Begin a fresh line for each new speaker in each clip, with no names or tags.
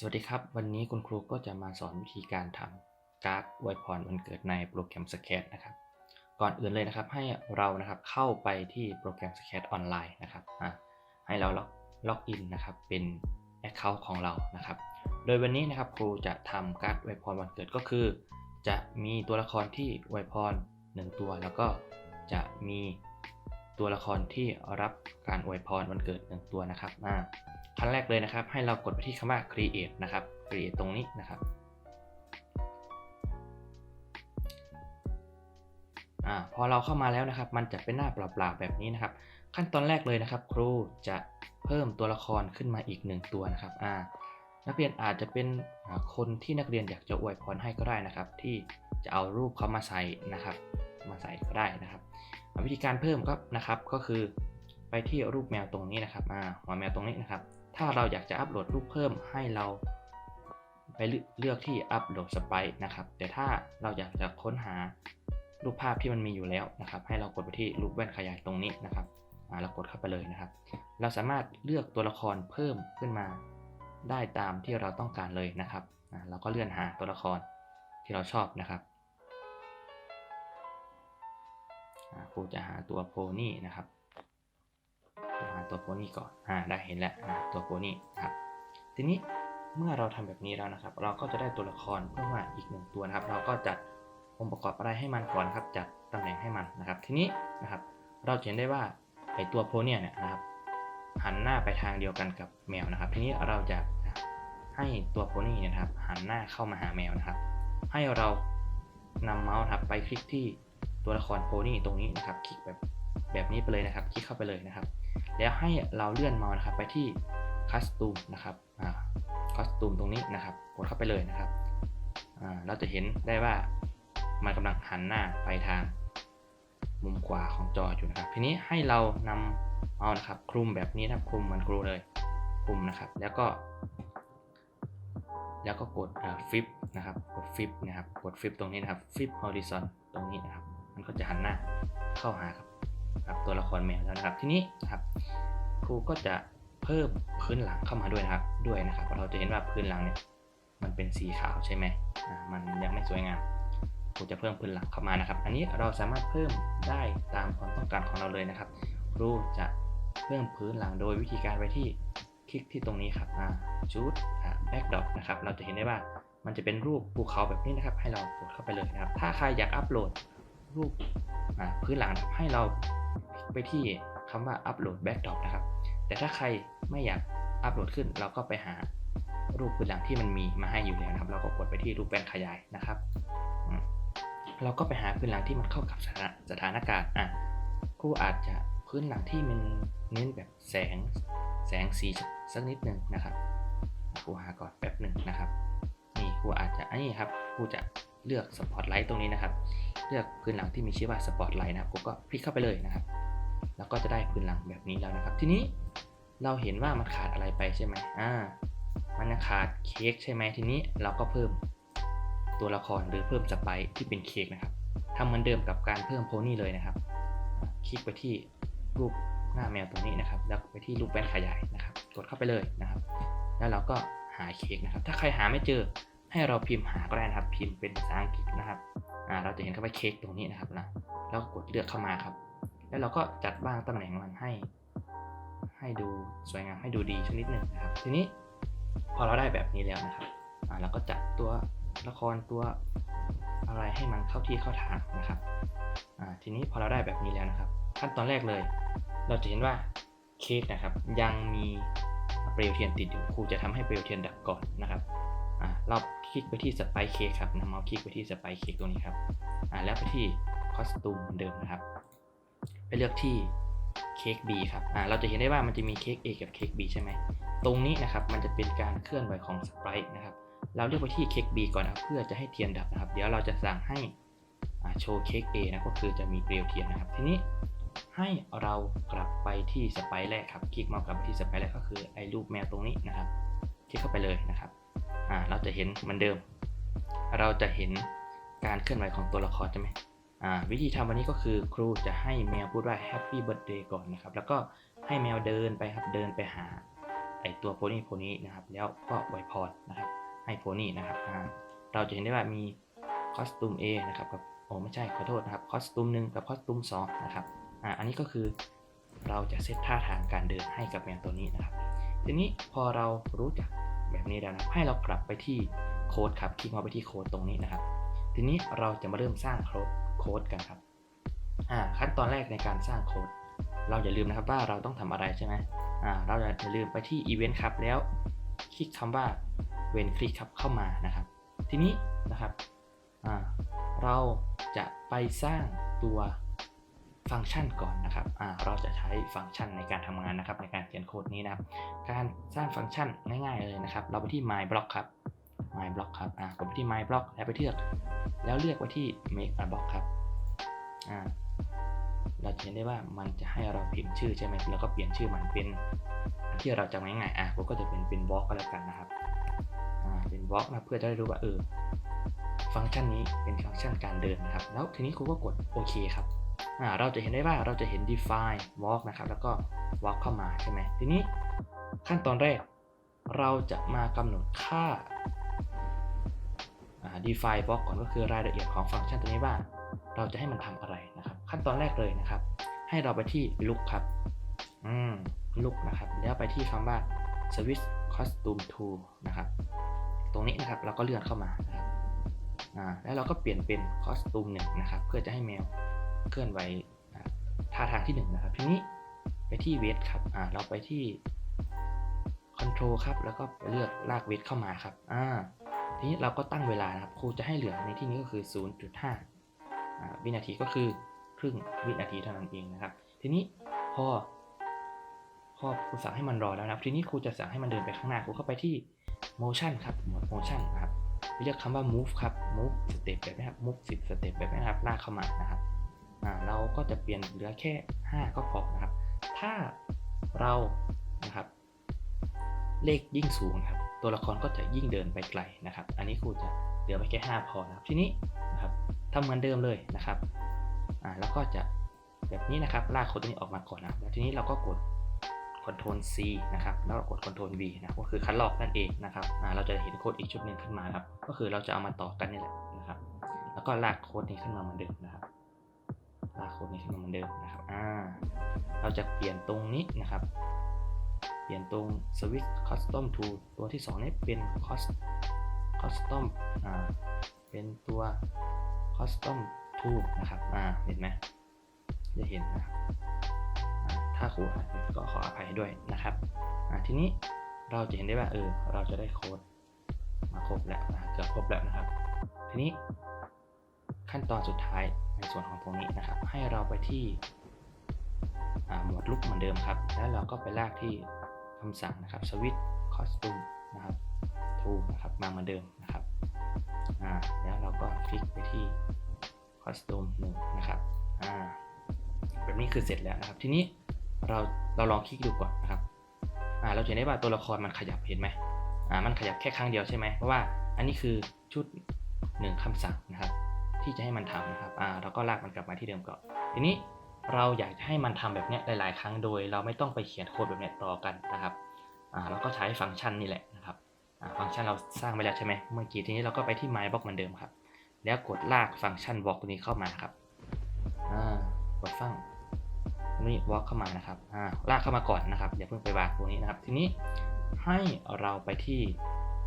สวัสดีครับ วันนี้คุณครูก็จะมาสอนวิธีการทำการ์ดอวยพรวันเกิดในโปรแกรม s c a t นะครับ ก่อนอื่นเลยนะครับให้เรานะครับเข้าไปที่โปรแกรม s c a t ออนไลน์นะครับอะให้เราล็อกล็อกอินนะครับเป็น Account ของเรานะครับ โดยวันนี้นะครับครูจะทำการ์ดอวยพรวันเกิดก็คือ จะมีตัวละครที่อวยพร1ตัว แล้วก็จะมี ตัวละครที่รับการอวยพรวันเกิด1ตัวนะครับอ่าขั้นแรกเลยนะครับ ให้เรากดไปที่คำว่า create นะครับ create ตรงนี้นะครับอ่าพอเราเข้ามาแล้วนะครับ มันจะเป็นหน้าเปล่าๆแบบนี้นะครับ ขั้นตอนแรกเลยนะครับ ครูจะเพิ่มตัวละครขึ้นมาอีกหนึ่งตัวนะครับอ่านักเรียนอาจจะเป็นคนที่นักเรียนอยากจะอวยพรให้ก็ได้นะครับ ที่จะเอารูปเขามาใส่นะครับ มาใส่ก็ได้นะครับ วิธีการเพิ่มก็นะครับก็คือไปที่รูปแมวตรงนี้นะครับอ่าหัวแมวตรงนี้นะครับ ถ้าเราอยากจะอัปโหลดรูปเพิ่มให้เราไปเลือกที่อัปโหลดสไปนะครับ แต่ถ้าเราอยากจะค้นหารูปภาพที่มันมีอยู่แล้วนะครับ ให้เรากดไปที่รูปแว่นขยายตรงนี้นะครับเรากดเข้าไปเลยนะครับ เราสามารถเลือกตัวละครเพิ่มขึ้นมา ได้ตามที่เราต้องการเลยนะครับเราก็เลื่อนหาตัวละครที่เราชอบนะครับ ครูจะหาตัวโพนี่นะครับหาตัวโพนี่ก่อนอ่าได้เห็นแล้วตัวโพนี่นะครับ ทีนี้เมื่อเราทำแบบนี้แล้วนะครับ เราก็จะได้ตัวละครเพิ่มมาอีกหนึ่งตัวนะครับ เราก็จัดองค์ประกอบอะไรให้มันก่อนครับ จัดตำแหน่งให้มันนะครับ ทีนี้นะครับ เราจะเห็นได้ว่าไอตัวโพเนี่ยนะครับ หันหน้าไปทางเดียวกันกับแมวนะครับ ทีนี้เราจะให้ตัวโพนี่นะครับ หันหน้าเข้ามาหาแมวนะครับ ให้เรานำเมาส์ครับไปคลิกที่ ตัวละครโพนี่ตรงนี้นะครับ คลิกแบบแบบนี้ไปเลยนะครับ คลิกเข้าไปเลยนะครับ แล้วให้เราเลื่อนเมาส์นะครับ ไปที่คัสตูมนะครับอ่าคัสตูมตรงนี้นะครับ กดเข้าไปเลยนะครับอ่าเราจะเห็นได้ว่ามันกำลังหันหน้าไปทางมุมขวาของจออยู่นะครับ ทีนี้ให้เรานำเมาส์นะครับ คลุมแบบนี้นะครับคลุมมันกรูเลยคลุมนะครับ แล้วก็ แล้วก็กดฟิปนะครับ กดฟิปนะครับ กดฟิปตรงนี้นะครับ ฟิปฮอริซอนตรงนี้นะครับ มันก็จะหันหน้าเข้าหาครับครับตัวละครแมวแล้วนะครับ ทีนี้นะครับ ครูก็จะเพิ่มพื้นหลังเข้ามาด้วยนะครับ ด้วยนะครับเราจะเห็นว่าพื้นหลังเนี่ยมันเป็นสีขาวใช่ไหมมันยังไม่สวยงามครูจะเพิ่มพื้นหลังเข้ามานะครับ อันนี้เราสามารถเพิ่มได้ตามความต้องการของเราเลยนะครับ ครูจะเพิ่มพื้นหลังโดยวิธีการไปที่คลิกที่ตรงนี้ครับอ่าชุดแบ็กดอปนะครับ เราจะเห็นได้ว่ามันจะเป็นรูปภูเขาแบบนี้นะครับ ให้เรากดเข้าไปเลยนะครับ ถ้าใครอยากอัปโหลด รูปพื้นหลังให้เราไปที่คำว่า upload backdrop นะครับ แต่ถ้าใครไม่อยากอัปโหลดขึ้น เราก็ไปหารูปพื้นหลังที่มันมีมาให้อยู่แล้วนะครับ เราก็กดไปที่รูปแป้นขยายนะครับ เราก็ไปหาพื้นหลังที่มันเข้ากับสถานสถานการณ์อะครูอาจจะพื้นหลังที่มันเน้นแบบแสงแสงสีสักนิดหนึ่งนะครับครูหาก่อนแป๊บหนึ่งนะครับนี่ครูอาจจะอันนี้ครับครูจะ เลือกสปอตไลท์ตรงนี้นะครับ เลือกพื้นหลังที่มีชื่อว่าสปอตไลท์นะครับผมก็คลิกเข้าไปเลยนะครับ แล้วก็จะได้พื้นหลังแบบนี้แล้วนะครับ ทีนี้เราเห็นว่ามันขาดอะไรไปใช่ไหมอ่า มันยังขาดเค้กใช่ไหมทีนี้เราก็เพิ่มตัวละครหรือเพิ่มสไปที่เป็นเค้กนะครับทำเหมือนเดิมกับการเพิ่มโพนี่เลยนะครับ คลิกไปที่รูปหน้าแมวตรงนี้นะครับ แล้วไปที่รูปแว่นขยายนะครับ กดเข้าไปเลยนะครับ แล้วเราก็หาเค้กนะครับ ถ้าใครหาไม่เจอ ให้เราพิมพ์หาก็ได้นะครับ พิมพ์เป็นภาษาอังกฤษนะครับอ่าเราจะเห็นคำว่าเค้กตรงนี้นะครับนะแล้วกดเลือกเข้ามาครับ แล้วเราก็จัดบ้างตำแหน่งมันให้ ให้ดูสวยงามให้ดูดีชนิดหนึ่งนะครับ ทีนี้พอเราได้แบบนี้แล้วนะครับอ่าเราก็จัดตัวละครตัวอะไรให้มันเข้าที่เข้าทางนะครับอ่าทีนี้พอเราได้แบบนี้แล้วนะครับ ขั้นตอนแรกเลย เราจะเห็นว่าเค้กนะครับยังมีเปลวเทียนติดอยู่ครูจะทำให้เปลวเทียนดับก่อนนะครับ อ่าเราคลิกไปที่สไปค์เคครับนำเมาส์คลิกไปที่สไปค์เคตรงนี้ครับอ่าแล้วไปที่คอสตูมเหมือนเดิมนะครับ ไปเลือกที่เค้ก B ครับอ่าเราจะเห็นได้ว่ามันจะมีเค้ก A กับเค้ก B ใช่ไหมตรงนี้นะครับมันจะเป็นการเคลื่อนไหวของสไปค์นะครับเราเลือกไปที่เค้ก B ก่อนนะเพื่อจะให้เทียนดับนะครับ เดี๋ยวเราจะสั่งให้อ่าโชว์เค้ก A นะก็คือจะมีเปลวเทียนนะครับ ทีนี้ให้เรากลับไปที่สไปค์แรกครับ คลิกเมาส์กลับไปที่สไปค์แรกก็คือไอ้รูปแมวตรงนี้นะครับ คลิกเข้าไปเลยนะครับ เราจะเห็นเหมือนเดิม เราจะเห็นการเคลื่อนไหวของตัวละครใช่ไหมอ่าวิธีทำวันนี้ก็คือครูจะให้แมวพูดว่า Happy Birthday ก่อนนะครับ แล้วก็ให้แมวเดินไปครับเดินไปหาไอตัวโพนี่โพนี่นะครับ แล้วก็ไวยพรนะครับ ให้โพนี่นะครับอ่าเราจะเห็นได้ว่ามีคอสตูม A นะครับกับโอ้ไม่ใช่ขอโทษนะครับคอสตูมหนึ่งกับคอสตูม2นะครับอ่าอันนี้ก็คือเราจะเซตท่าทางการเดินให้กับแมวตัวนี้นะครับ ทีนี้พอเรารู้จัก แบบนี้แล้วนะให้เรากลับไปที่โค้ดครับ คลิกมาไปที่โค้ดตรงนี้นะครับ ทีนี้เราจะมาเริ่มสร้างโค้ดโค้ดกันครับอ่าขั้นตอนแรกในการสร้างโค้ด เราอย่าลืมนะครับว่าเราต้องทำอะไรใช่ไหมอ่าเราอย่าลืมไปที่ Event ครับแล้วคลิกคำว่าเวนคลิกครับเข้ามานะครับ ทีนี้นะครับอ่าเราจะไปสร้างตัว ฟังก์ชันก่อนนะครับเราจะใช้ฟังก์ชันในการทำงานนะครับ ในการเขียนโค้ดนี้นะครับ การสร้างฟังก์ชันง่ายๆเลยนะครับ เราไปที่ my block ครับ my block ครับกดไปที่ my block แล้วไปเลือก แล้วเลือกไปที่ make a block ครับเราจะเห็นได้ว่ามันจะให้เราพิมพ์ชื่อใช่ไหมแล้วก็เปลี่ยนชื่อมันเป็นที่เราจำง่ายๆอะก็จะเป็นเป็นบล็อกก็แล้วกันนะครับเป็นบล็อกนะเพื่อจะได้รู้ว่าเออฟังก์ชันนี้เป็นฟังก์ชันการเดินนะครับ แล้วทีนี้ครูก็กดโอเคครับ เราจะเห็นได้ว่าเราจะเห็น define walk นะครับ แล้วก็ walk เข้ามาใช่ไหมทีนี้ขั้นตอนแรกเราจะมากำหนดค่า define block ก่อนก็คือรายละเอียดของฟังก์ชันตัวนี้ว่า เราจะให้มันทำอะไรนะครับ ขั้นตอนแรกเลยนะครับ ให้เราไปที่ look ครับอืม look นะครับ แล้วไปที่คำว่า switch costume to นะครับ ตรงนี้นะครับเราก็เลื่อนเข้ามานะครับอ่าแล้วเราก็เปลี่ยนเป็น costume หนึ่งนะครับ เพื่อจะให้แมว เคลื่อนไหวท่าทางที่หนึ่งนะครับทีนี้ไปที่ weight ครับอ่าเราไปที่ control ครับ แล้วก็เลือกลาก weight เข้ามาครับอ่าทีนี้เราก็ตั้งเวลานะครับครูจะให้เหลือในที่นี้ก็คือ 0.5 วินาทีก็คือครึ่งวินาทีเท่านั้นเองนะครับ ทีนี้พอพอครูสั่งให้มันรอแล้วนะครับ ทีนี้ครูจะสั่งให้มันเดินไปข้างหน้าครูเข้าไปที่ motion ครับหมวด motion นะครับเรียกคำว่า move ครับ move step แบบนี้ครับ move 10 step แบบนี้ครับลากเข้ามานะครับ เราก็จะเปลี่ยนเหลือแค่ 5 ก็พอนะครับ ถ้าเรานะครับเลขยิ่งสูงครับ ตัวละครก็จะยิ่งเดินไปไกลนะครับ อันนี้ครูจะเหลือไปแค่ 5 พอนะครับ ทีนี้นะครับทำเหมือนเดิมเลยนะครับอ่าแล้วก็จะแบบนี้นะครับลากโค้ดตัวนี้ออกมาก่อนนะแล้วทีนี้เราก็กด Ctrl C นะครับ แล้วกด Ctrl V นะก็คือคัดลอกนั่นเองนะครับอ่าเราจะเห็นโค้ดอีกชุดหนึ่งขึ้นมาครับ ก็คือเราจะเอามาต่อกันนี่แหละนะครับ แล้วก็ลากโค้ดนี้ขึ้นมาเหมือนเดิมนะครับ ลากโค้ดนี้ขึ้นมาเหมือนเดิมนะครับอ่าเราจะเปลี่ยนตรงนี้นะครับ เปลี่ยนตรง switch custom to ตัวที่ 2 นี้เป็น cost custom อ่าเป็นตัว custom to นะครับอ่าเห็นไหมจะเห็นนะครับถ้าครูอ่านก็ขออภัยด้วยนะครับทีนี้เราจะเห็นได้ว่าเออเราจะได้โค้ดมาครบแล้วนะเกือบครบแล้วนะครับ ทีนี้ขั้นตอนสุดท้าย ในส่วนของตรงนี้นะครับ ให้เราไปที่หมวดลุกเหมือนเดิมครับ แล้วเราก็ไปลากที่คำสั่งนะครับ switch costume นะครับ to นะครับมาเหมือนเดิมนะครับอ่าแล้วเราก็คลิกไปที่ costume 1นะครับอ่าแบบนี้คือเสร็จแล้วนะครับ ทีนี้เราเราลองคลิกดูก่อนนะครับอ่าเราจะเห็นได้ว่าตัวละครมันขยับเห็นไหมอ่ามันขยับแค่ครั้งเดียวใช่ไหมเพราะว่าอันนี้คือชุดหนึ่งคำสั่งนะครับ ที่จะให้มันทำนะครับอ่าเราก็ลากมันกลับมาที่เดิมก่อน ทีนี้เราอยากจะให้มันทำแบบนี้หลาย ๆ ครั้งโดย เราไม่ต้องไปเขียนโค้ดแบบนี้ต่อกันนะครับอ่าเราก็ใช้ฟังก์ชันนี่แหละนะครับอ่าฟังก์ชันเราสร้างไปแล้วใช่ไหมเมื่อกี้ทีนี้เราก็ไปที่ my block เหมือนเดิมครับ แล้วกดลากฟังก์ชัน walk ตัวนี้เข้ามาครับอ่ากดฟังนี่ walk เข้ามานะครับอ่าลากเข้ามาก่อนนะครับอย่าเพิ่งไปวางตรงนี้นะครับ ทีนี้ให้เราไปที่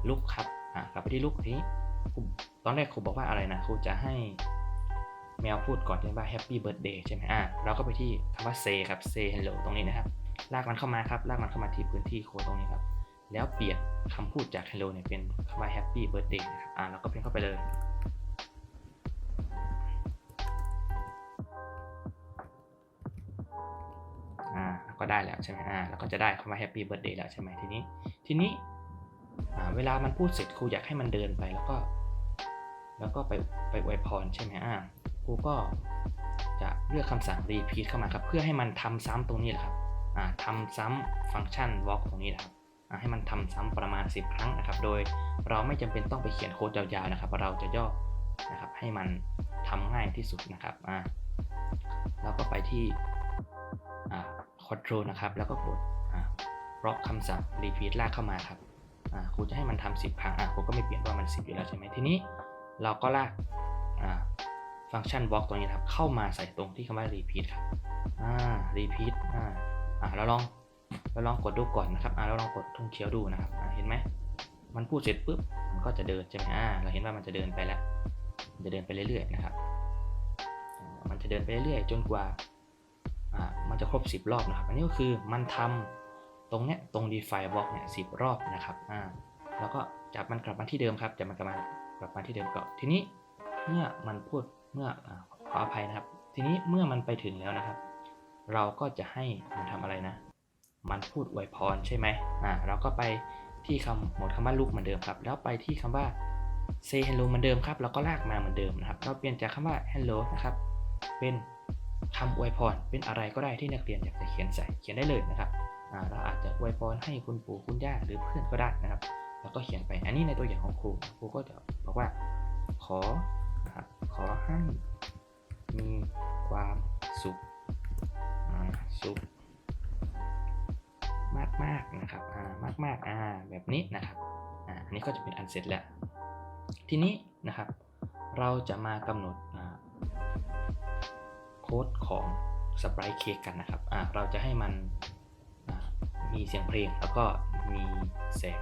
look ครับอ่ากลับไปที่ look นี้ ตอนแรกครูบอกว่าอะไรนะครูจะให้แมวพูดก่อนใช่ไหมว่า Happy Birthday ใช่ไหมอ่าเราก็ไปที่คำว่า say ครับ say hello ตรงนี้นะครับ ลากมันเข้ามาครับลากมันเข้ามาที่พื้นที่โค้ดตรงนี้ครับ แล้วเปลี่ยนคำพูดจาก hello เนี่ยเป็นคำว่า Happy Birthday นะครับอ่าเราก็เพิ่มเข้าไปเลยอ่าก็ได้แล้วใช่ไหมอ่าเราก็จะได้คำว่า Happy Birthday แล้วใช่ไหมทีนี้ ทีนี้ เวลามันพูดเสร็จครูอยากให้มันเดินไปแล้วก็ แล้วก็ไปไปอวยพรใช่ไหมอ่าครูก็จะเลือกคำสั่ง repeat เข้ามาครับ เพื่อให้มันทำซ้ำตรงนี้แหละครับอ่าทำซ้ำฟังก์ชัน walk ตรงนี้นะครับอ่าให้มันทำซ้ำประมาณ 10 ครั้งนะครับ โดยเราไม่จำเป็นต้องไปเขียนโค้ดยาวๆนะครับ เราจะย่อนะครับให้มันทำง่ายที่สุดนะครับอ่าเราก็ไปที่อ่า control นะครับ แล้วก็กดอ่าล็อกคำสั่ง repeat ลากเข้ามาครับ ครูจะให้มันทำสิบครั้งครูก็ไม่เปลี่ยนว่ามัน10อยู่แล้วใช่ไหมทีนี้ เราก็ลากฟังก์ชันบล็อกตัวนี้นะครับเข้ามาใส่ตรงที่คำว่า repeat ครับอ่า repeat อ่าอ่าเราลองเราลองกดดูก่อนนะครับอ่าเราลองกดทุ่งเขียวดูนะครับเห็นไหมมันพูดเสร็จปุ๊บมันก็จะเดินใช่ไหมอ่าเราเห็นว่ามันจะเดินไปแล้วมันจะเดินไปเรื่อยๆนะครับมันจะเดินไปเรื่อยๆจนกว่าอ่ามันจะครบ 10 รอบนะครับ อันนี้ก็คือมันทำ ตรงเนี้ยตรง define block เนี่ยสิรอบนะครับอ่าแล้วก็จับมันกลับมาที่เดิมครับจับมันกลับมากลับมาที่เดิมก่อนทีนี้เมื่อมันพูดเมื่ออขออภัยนะครับ ทีนี้เมื่อมันไปถึงแล้วนะครับ เราก็จะให้มันทำอะไรนะ มันพูดอวยพรใช่ไหมอ่าเราก็ไปที่คำหมดคำว่าลูกเหมือนเดิมครับ แล้วไปที่คำว่า say hello เหมือนเดิมครับเราก็ลากมาเหมือนเดิมนะครับ เราเปลี่ยนจากคำว่า hello นะครับ เป็นคำอวยพรเป็นอะไรก็ได้ที่นักเรียนอยากจะเขียนใส่เขียนได้เลยนะครับ เราอาจจะอวยพรให้คุณปู่คุณย่าหรือเพื่อนก็ได้นะครับ แล้วก็เขียนไป อันนี้ในตัวอย่างของครู ครูก็จะบอกว่า ขอนะครับขอให้มีความสุขสุขมากมากนะครับอ่ามากมากอ่าแบบนี้นะครับอ่าอันนี้ก็จะเป็นอันเสร็จแล้ว ทีนี้นะครับ เราจะมากำหนดโค้ดของสปรายเค้กกันนะครับอ่าเราจะให้มัน มีเสียงเพลงแล้วก็มีแสง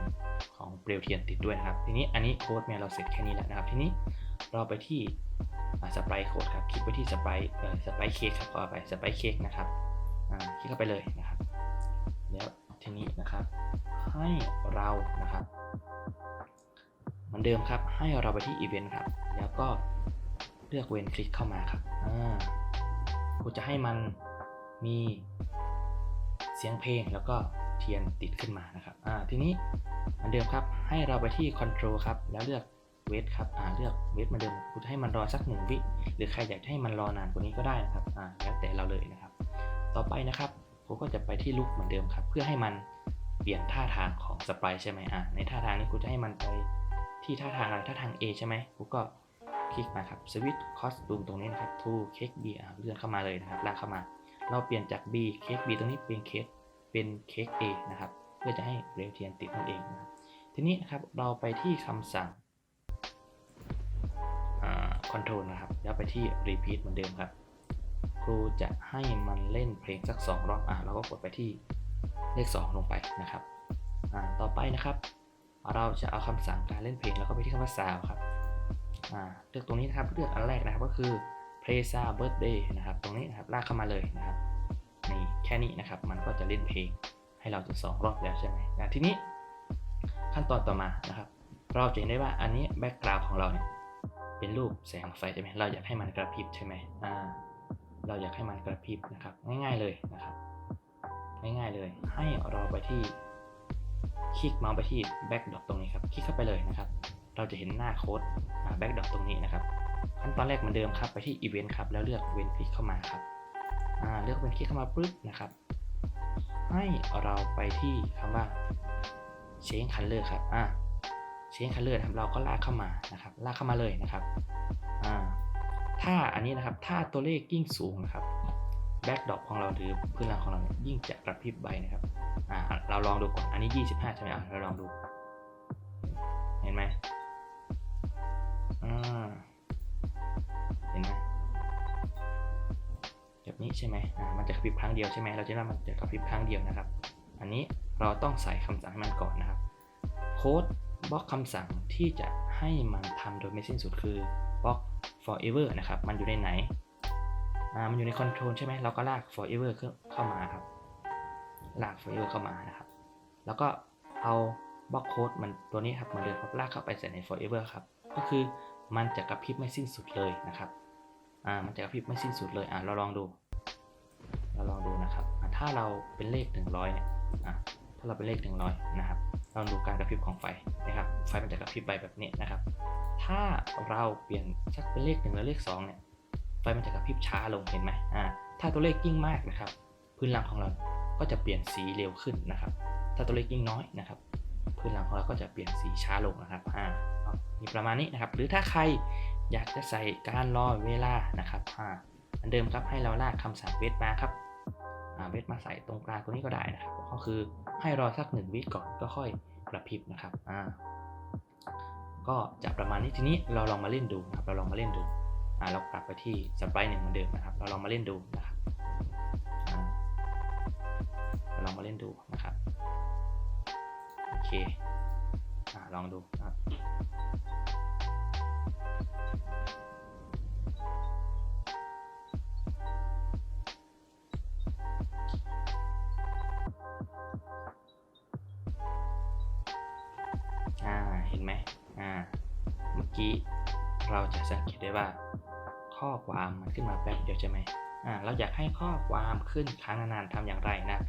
ของเปลวเทียนติดด้วยนะครับ ทีนี้อันนี้โค้ดเนี่ยเราเสร็จแค่นี้แล้วนะครับ ทีนี้เราไปที่สปายโค้ดครับ คลิกไปที่สปายเอ่อสปายเค้กครับขอไปสปายเค้กนะครับอ่าคลิกเข้าไปเลยนะครับ แล้วทีนี้นะครับ ให้เรานะครับเหมือนเดิมครับ ให้เราไปที่อีเวนต์ครับ แล้วก็เลือกเวนคลิกเข้ามาครับอ่ากูจะให้มันมี เสียงเพลงแล้วก็เทียนติดขึ้นมานะครับอ่าทีนี้เหมือนเดิมครับ ให้เราไปที่ Control ครับ แล้วเลือกเวทครับอ่าเลือกเวทเหมือนเดิมกูจะให้มันรอสักหนึ่งวิ หรือใครอยากให้มันรอนานกว่านี้ก็ได้นะครับอ่าแล้วแต่เราเลยนะครับ ต่อไปนะครับผมก็จะไปที่ลุกเหมือนเดิมครับ เพื่อให้มันเปลี่ยนท่าทางของสไปใช่ไหมอะในท่าทางนี้กูจะให้มันไปที่ท่าทางอะไรท่าทาง A ใช่ไหมกูก็คลิกมาครับสวิตช์คอสตูมตรงนี้นะครับ to เค้ก B อะเลื่อนเข้ามาเลยนะครับลากเข้ามา เราเปลี่ยนจาก B เค้ก B ตรงนี้เป็นเค้กเป็นเค้ก A นะครับ เพื่อจะให้เรวเทียนติดนั่นเองนะครับทีนี้นะครับเราไปที่คำสั่งคอนโทรลนะครับ แล้วไปที่ repeat เหมือนเดิมครับ ครูจะให้มันเล่นเพลงสักสองรอบ อะเราก็กดไปที่เลข 2 ลงไปนะครับ อ่า ต่อไปนะครับ เราจะเอาคำสั่งการเล่นเพลงแล้วก็ไปที่คำว่า sound ครับ อ่า เลือกตรงนี้นะครับ เลือกอันแรกนะครับก็คือ Playsa birthday นะครับ ตรงนี้นะครับลากเข้ามาเลยนะครับ นี่แค่นี้นะครับ มันก็จะเล่นเพลงให้เราถึงสองรอบแล้วใช่ไหมนะทีนี้ขั้นตอนต่อมานะครับ เราจะเห็นได้ว่าอันนี้แบ็กกราวด์ของเราเนี่ยเป็นรูปแสงไฟใช่ไหมเราอยากให้มันกระพริบใช่ไหมอ่า เราอยากให้มันกระพริบนะครับ ง่ายๆเลยนะครับ ง่ายๆเลย ให้เราไปที่ คลิกเมาส์ไปที่ backdrop ตรงนี้ครับ คลิกเข้าไปเลยนะครับ เราจะเห็นหน้าโค้ด backdrop ตรงนี้นะครับ ขั้นตอนแรกเหมือนเดิมครับ ไปที่ event ครับ แล้วเลือกเวนคลิกเข้ามาครับอ่าเลือกเวนคลิกเข้ามาปุ๊บนะครับ ให้เราไปที่คำว่า change color ครับอ่า change color ครับเราก็ลากเข้ามานะครับ ลากเข้ามาเลยนะครับอ่าถ้าอันนี้นะครับ ถ้าตัวเลขยิ่งสูงนะครับแบ็กดอกของเราหรือพื้นหลังของเราเนี่ยยิ่งจะกระพริบใบนะครับ อ่า เราลองดูก่อน อันนี้ 25 ใช่ไหมอะเราลองดู เห็นไหมอ่า เห็นไหมแบบนี้ใช่ไหมอ่ามันจะกระพริบครั้งเดียวใช่ไหมเราจะว่ามันจะกระพริบครั้งเดียวนะครับ อันนี้เราต้องใส่คำสั่งให้มันก่อนนะครับโค้ดบล็อกคำสั่งที่จะให้มันทำโดยไม่สิ้นสุดคือบล็อก forever นะครับ มันอยู่ในไหน อ่า มันอยู่ใน control ใช่ไหม เราก็ลาก forever เข้ามาครับ ลาก forever เข้ามานะครับ แล้วก็เอาบล็อกโค้ดมันตัวนี้ครับมือนเดิมครับลากเข้าไปใส่ใน forever ครับ ก็คือมันจะกระพริบไม่สิ้นสุดเลยนะครับ อ่ามันจะกระพริบไม่สิ้นสุดเลยอ่าเราลองดู เราลองดูนะครับถ้าเราเป็นเลข 100เนี่ยอ่าถ้าเราเป็นเลข 100 นะครับลองดูการกระพริบของไฟนะครับไฟมันจะกระพริบไปแบบนี้นะครับ ถ้าเราเปลี่ยนชักเป็นเลขหนึ่งหรือเลขสองเนี่ยไฟมันจะกระพริบช้าลงเห็นไหมอ่าถ้าตัวเลขยิ่งมากนะครับ พื้นหลังของเราก็จะเปลี่ยนสีเร็วขึ้นนะครับ ถ้าตัวเลขยิ่งน้อยนะครับพื้นหลังของเราก็จะเปลี่ยนสีช้าลงนะครับอ่ามีประมาณนี้นะครับ หรือถ้าใคร อยากจะใส่การรอเวลานะครับอ่าเหมือนเดิมครับให้เราลากคำสั่งเวทมาครับอ่าเบสมาใส่ตรงกลางตรงนี้ก็ได้นะครับ ก็คือให้รอสักหนึ่งวิก่อนก็ค่อยกระพริบนะครับอ่าก็จะประมาณนี้ทีนี้เราลองมาเล่นดูนะครับเราลองมาเล่นดูอ่าเรากลับไปที่สไปร์หนึ่งเหมือนเดิมนะครับ เราลองมาเล่นดูนะครับอ่าเราลองมาเล่นดูนะครับโอเคอ่าลองดูนะครับ เห็นไหมอ่า เมื่อกี้เราจะสังเกตได้ว่า ข้อความมันขึ้นมาแป๊บเดียวใช่ไหมอ่า เราอยากให้ข้อความขึ้นค้างนานๆทำอย่างไรนะ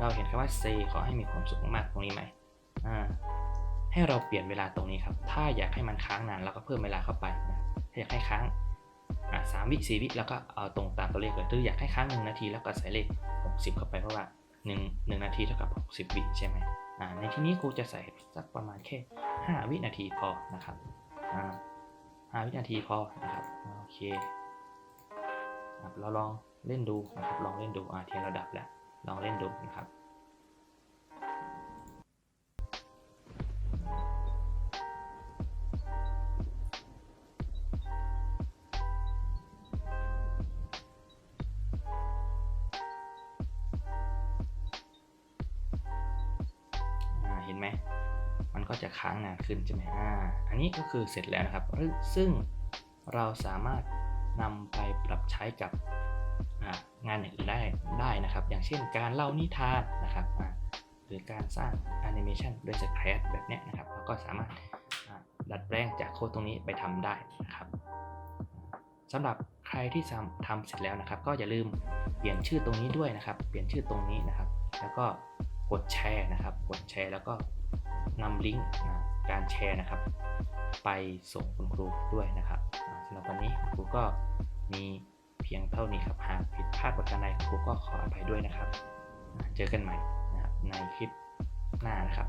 เราเห็นคำว่า say ขอให้มีความสุขมากๆตรงนี้ไหมอ่า ให้เราเปลี่ยนเวลาตรงนี้ครับ ถ้าอยากให้มันค้างนานเราก็เพิ่มเวลาเข้าไปนะถ้าอยากให้ค้างสามวิสี่วิแล้วก็เอาตรงตามตัวเลขเลยหรืออยากให้ค้างหนึ่งนาทีแล้วก็ใส่เลข 60 เข้าไปเพราะว่าหนึ่งหนึ่งนาทีเท่ากับ 60 วิใช่ไหมในที่นี้ครูจะใส่สักประมาณแค่ 5 วินาทีพอนะครับห้าวินาทีพอนะครับโอเคเราลองเล่นดูนะครับลองเล่นดูอ่าเทียนระดับแล้วลองเล่นดูนะครับ ก็จะค้างนานขึ้นใช่ไหมอ่าอันนี้ก็คือเสร็จแล้วนะครับ ซึ่งเราสามารถนำไปปรับใช้กับงานอย่างอื่นได้ได้นะครับ อย่างเช่นการเล่านิทานนะครับหรือการสร้างแอนิเมชันด้วยสแครปแบบนี้นะครับเราก็สามารถดัดแปลงจากโค้ดตรงนี้ไปทำได้นะครับสำหรับใครที่ทำทำเสร็จแล้วนะครับ ก็อย่าลืมเปลี่ยนชื่อตรงนี้ด้วยนะครับ เปลี่ยนชื่อตรงนี้นะครับ แล้วก็กดแชร์นะครับ กดแชร์แล้วก็ นำลิงก์การแชร์นะครับ ไปส่งคุณครูด้วยนะครับสำหรับวันนี้ครูก็มีเพียงเท่านี้ครับ หากผิดพลาดประการใดครูก็ขออภัยด้วยนะครับ เจอกันใหม่นะครับในคลิปหน้านะครับ